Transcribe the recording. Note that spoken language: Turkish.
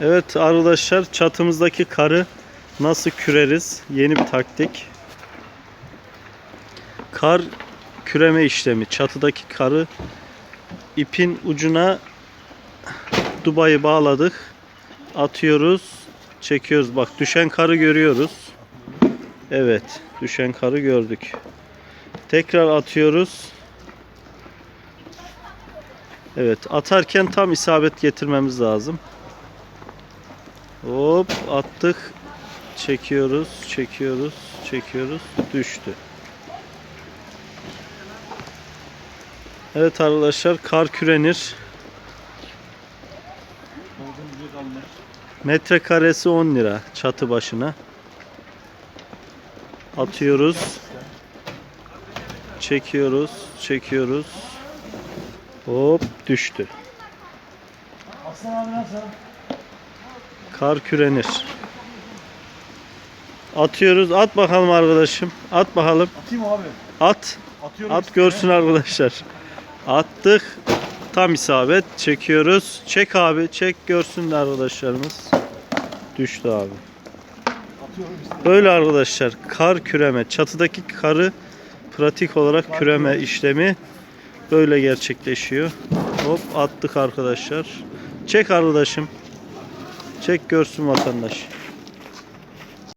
Evet arkadaşlar çatımızdaki karı nasıl küreriz? Yeni bir taktik. Kar küreme işlemi. Çatıdaki karı ipin ucuna dubayı bağladık. Atıyoruz. Çekiyoruz. Bak düşen karı görüyoruz. Evet. Düşen karı gördük. Tekrar atıyoruz. Evet. Atarken tam isabet getirmemiz lazım. Hop attık. Çekiyoruz, çekiyoruz, çekiyoruz. Düştü. Evet arkadaşlar kar kürenir. Metrekaresi 10 lira çatı başına. Atıyoruz. Çekiyoruz, çekiyoruz. Hop düştü. Aslan abi nasıl? Kar kürenir. Atıyoruz. At bakalım arkadaşım. At bakalım. Atayım abi. At. Atıyorum. At görsün arkadaşlar. Attık. Tam isabet. Çekiyoruz. Çek abi. Çek görsün de arkadaşlarımız. Düştü abi. Böyle arkadaşlar. Kar küreme. Çatıdaki karı pratik olarak Kar küreme küreme. işlemi böyle gerçekleşiyor. Hop attık arkadaşlar. Çek arkadaşım. Çek görsün vatandaş.